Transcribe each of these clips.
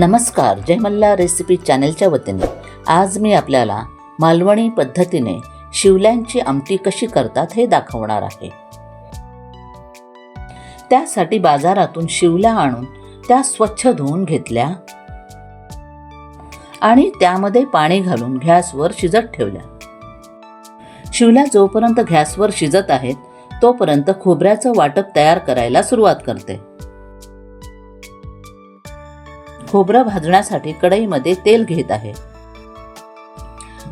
नमस्कार जयमल्ला रेसिपी चॅनलच्या वतीने. आज मी आपल्याला मालवणी पद्धतीने शिवल्यांची आमटी कशी करतात हे दाखवणार आहे. त्यासाठी बाजारातून शिवल्या आणून त्या स्वच्छ धुवून घेतल्या आणि त्यामध्ये पाणी घालून गॅसवर शिजत ठेवल्या. शिवल्या जोपर्यंत गॅसवर शिजत आहेत तोपर्यंत खोबऱ्याचं वाटप तयार करायला सुरुवात करते. खोबरं भाजण्यासाठी कढईमध्ये तेल घेत आहे.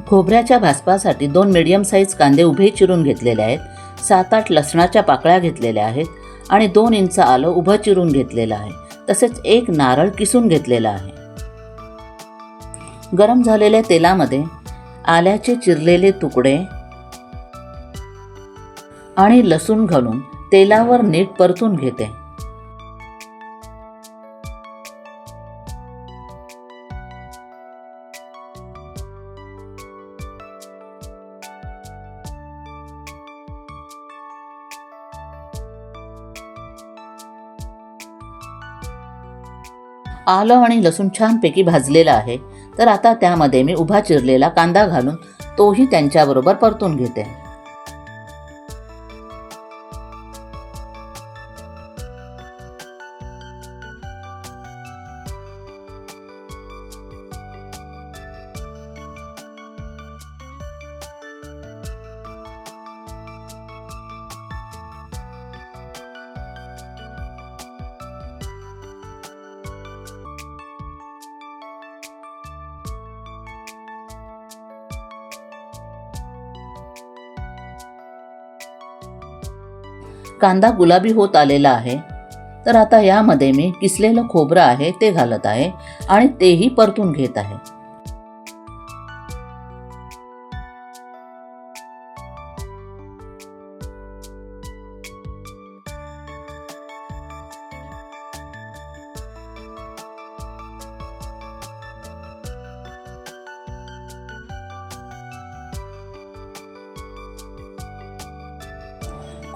खोबऱ्याच्या भाजपासाठी दोन मिडियम साईज कांदे उभे चिरून घेतलेले आहेत. सात आठ लसणाच्या पाकळ्या घेतलेल्या आहेत आणि दोन इंच आलं उभं चिरून घेतलेलं आहे. तसेच एक नारळ किसून घेतलेला आहे. गरम झालेल्या तेलामध्ये आल्याचे चिरलेले तुकडे आणि लसूण घालून तेलावर नीट परतून घेते. आलं आणि लसूण छानपैकी भाजलेलं आहे. तर आता त्यामध्ये मी उभा चिरलेला कांदा घालून तोही त्यांच्याबरोबर परतून घेते. कांदा गुलाबी होत आलेला आहे. तर आता यामध्ये मी किसलेलं खोबरं आहे ते घालत आहे आणि तेही परतून घेत आहे.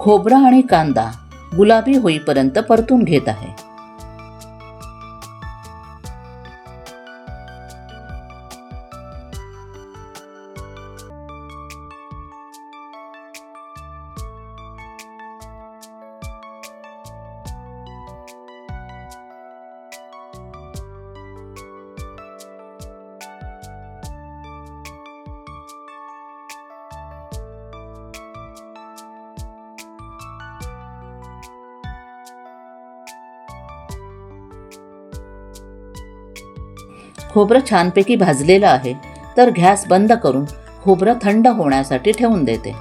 खोबरा आणि कांदा गुलाबी होईपर्यंत परतून घेत आहे. खोबरं छानपैकी भाजलेलं आहे तर गॅस बंद करून खोबरं थंड होण्यासाठी ठेवून देते.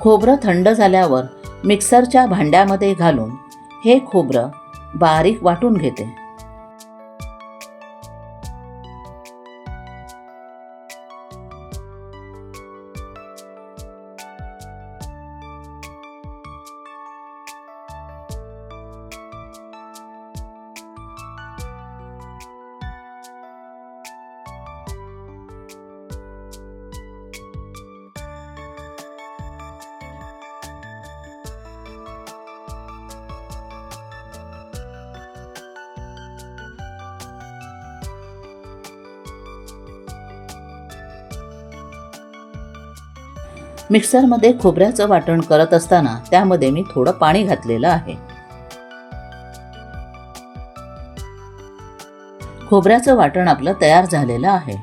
खोबरं थंड झाल्यावर मिक्सरच्या भांड्यामध्ये घालून हे खोबरं बारीक वाटून घेते. मिक्सरमध्ये खोबऱ्याचं वाटण करत असताना त्यामध्ये मी थोडं पाणी घातलेलं आहे. खोबऱ्याचं वाटण आपलं तयार झालेलं आहे.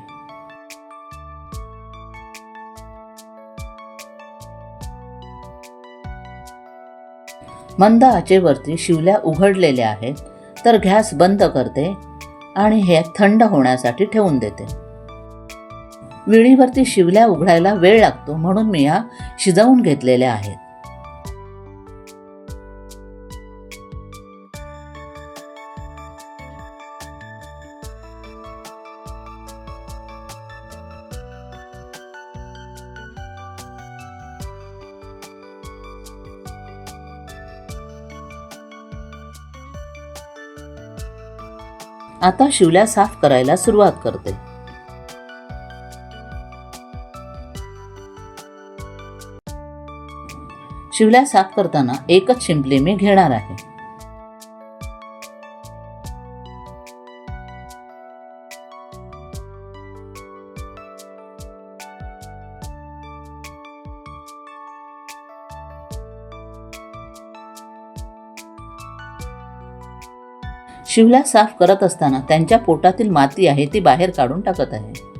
मंद आचेवरती शिवल्या उघडलेल्या आहेत तर गॅस बंद करते आणि हे थंड होण्यासाठी ठेवून देते. विणीवरती शिवल्या उघडायला वेळ लागतो म्हणून मी या शिजवून घेतलेल्या आहेत. आता शिवल्या साफ करायला सुरुवात करते. शिवल्या साफ करताना एकच शिंपले मी घेणार आहे. शिवल्या साफ करत असताना त्यांच्या पोटातील माती आहे ती बाहेर काढून टाकत आहे.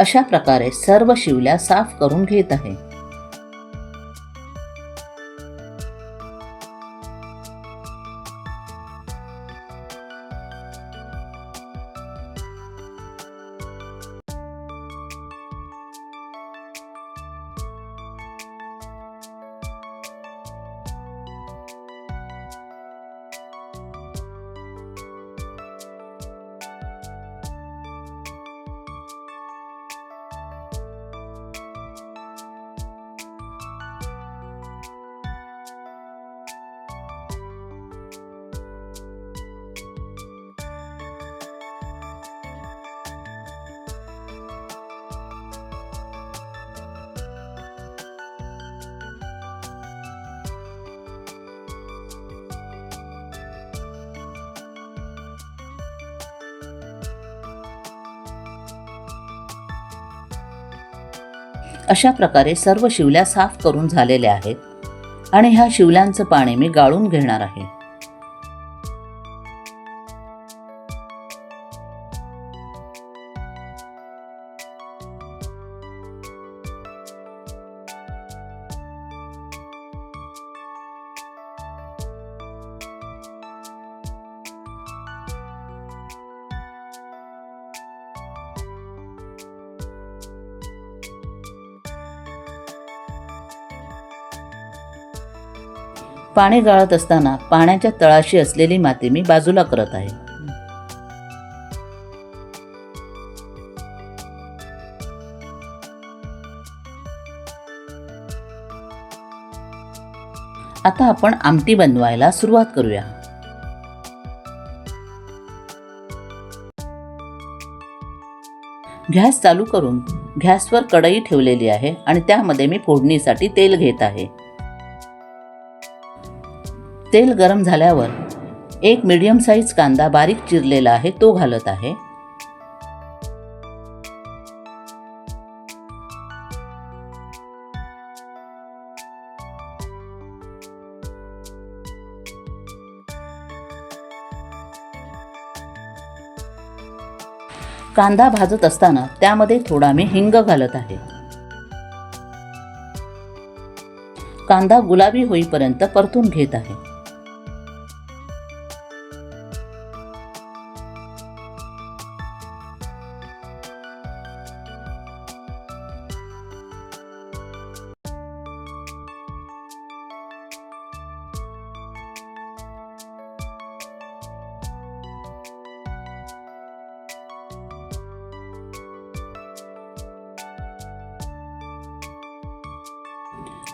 अशा प्रकारे सर्व शिवल्या साफ करून घेत आहे. अशा प्रकारे सर्व शिवल्या साफ करून झालेल्या आहेत. आणि ह्या शिवल्यांचं पाणी मी गाळून घेणार आहे. पाणी गाळत असताना पाण्याच्या तळाशी असलेली माती मी बाजूला करत आहे. आता आपण आमटी बनवायला सुरुवात करूया. गॅस चालू करून गॅसवर कढई ठेवलेली आहे आणि त्यामध्ये मी फोडणीसाठी तेल घेत आहे. तेल गरम झाल्यावर एक मीडियम साईज कांदा बारीक चिरलेला आहे तो घालत आहे. कांदा भाजत असताना त्यामध्ये थोडा मी हिंग घालत आहे. कांदा गुलाबी होईपर्यंत परतून घेत आहे.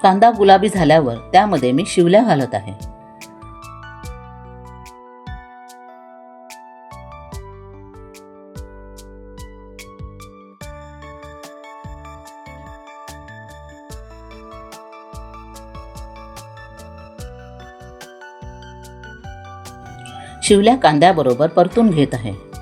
कांदा गुलाबी झाल्यावर त्यामध्ये मी शिवल्या घालत आहे. शिवल्या कांद्याबरोबर परतून घेत आहे.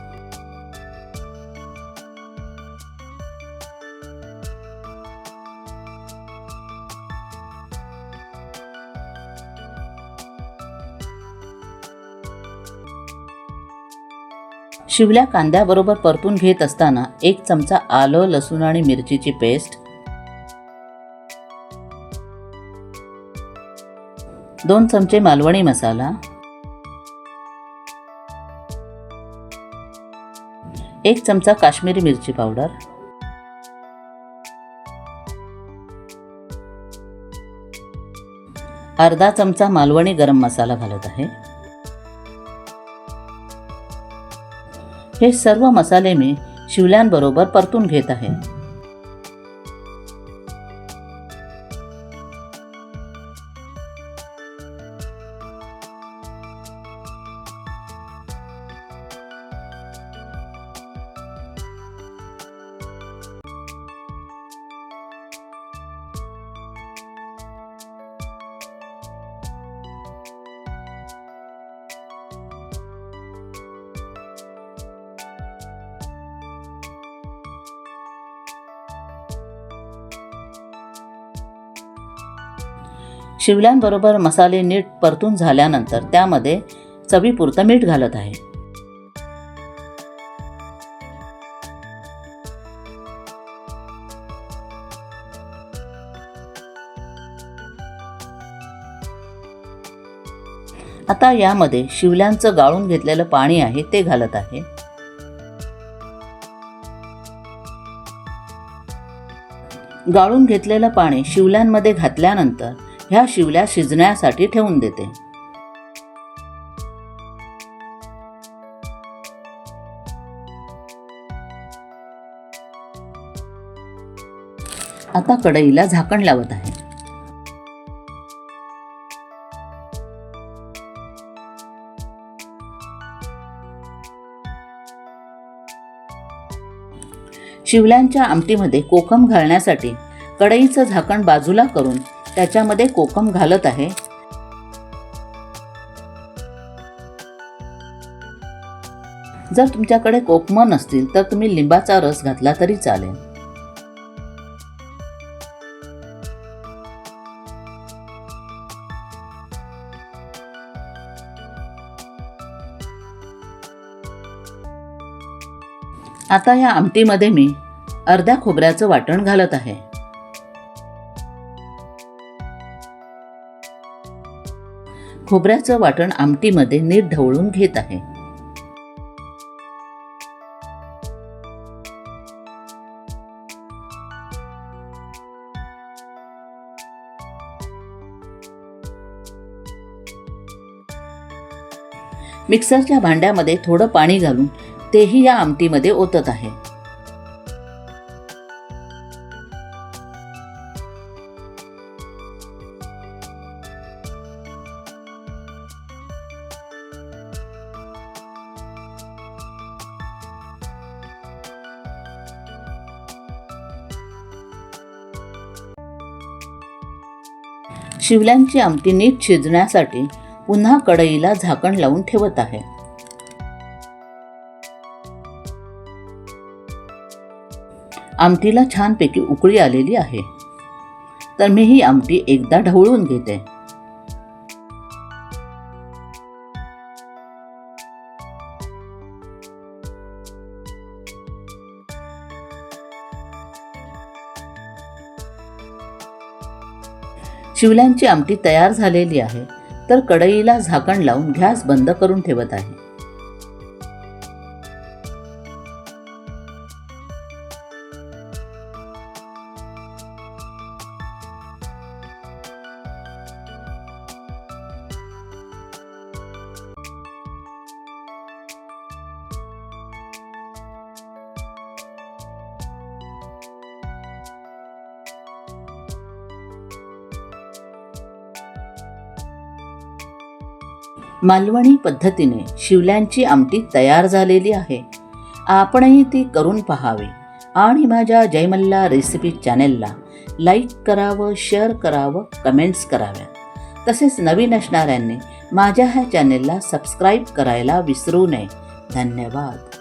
शिवल्या कांद्याबरोबर परतून घेत असताना एक चमचा आलं लसूण आणि मिरचीची पेस्ट. दोन चमचे मालवणी मसाला. एक चमचा काश्मीरी मिरची पावडर. अर्धा चमचा मालवणी गरम मसाला घालत आहे. हे सर्व मसाले मी शिवल्यांबरोबर परतून घेत आहे. शिवल्यांबरोबर मसाले नीट परतून झाल्यानंतर त्यामध्ये चवीपुरतं मीठ घालत आहे. आता यामध्ये शिवल्यांचं गाळून घेतलेलं पाणी आहे ते घालत आहे. गाळून घेतलेलं पाणी शिवल्यांमध्ये घातल्यानंतर ह्या शिवल्या शिजण्यासाठी ठेवून देते. आता कढईला झाकण लावत आहे. शिवल्यांच्या आमटीमध्ये कोकम घालण्यासाठी कढईचं झाकण बाजूला करून त्याच्यामध्ये कोकम घालत आहे. जर तुमच्याकडे कोकम नसतील तर तुम्ही लिंबाचा रस घातला तरी चालेल. आता या आमटीमध्ये मी अर्ध्या खोबऱ्याचं वाटण घालत आहे. खोबऱ्याचं वाटण आमटीमध्ये नीट ढवळून घेत आहे. मिक्सरच्या भांड्यामध्ये थोडं पाणी घालून तेही या आमटीमध्ये ओतत आहे. शिवल्यांची आमटी नीट शिजण्यासाठी पुन्हा कढईला झाकण लावून ठेवत आहे. आमटीला छानपैकी उकळी आलेली आहे. तर मी ही आमटी एकदा ढवळून घेते. शिवल्यांची आमटी तयार झालेली आहे तर कढईला झाकण लावून गॅस बंद करून ठेवत आहे. मालवणी पद्धतीने शिवल्यांची आमटी तयार झालेली आहे. आपणही ती करून पहावी. आणि माझ्या जयमल्ला रेसिपी चॅनेलला लाईक करावं शेअर करावं कमेंट्स कराव्या. तसेच नवीन असणाऱ्यांनी माझ्या ह्या चॅनेलला सबस्क्राईब करायला विसरू नये. धन्यवाद.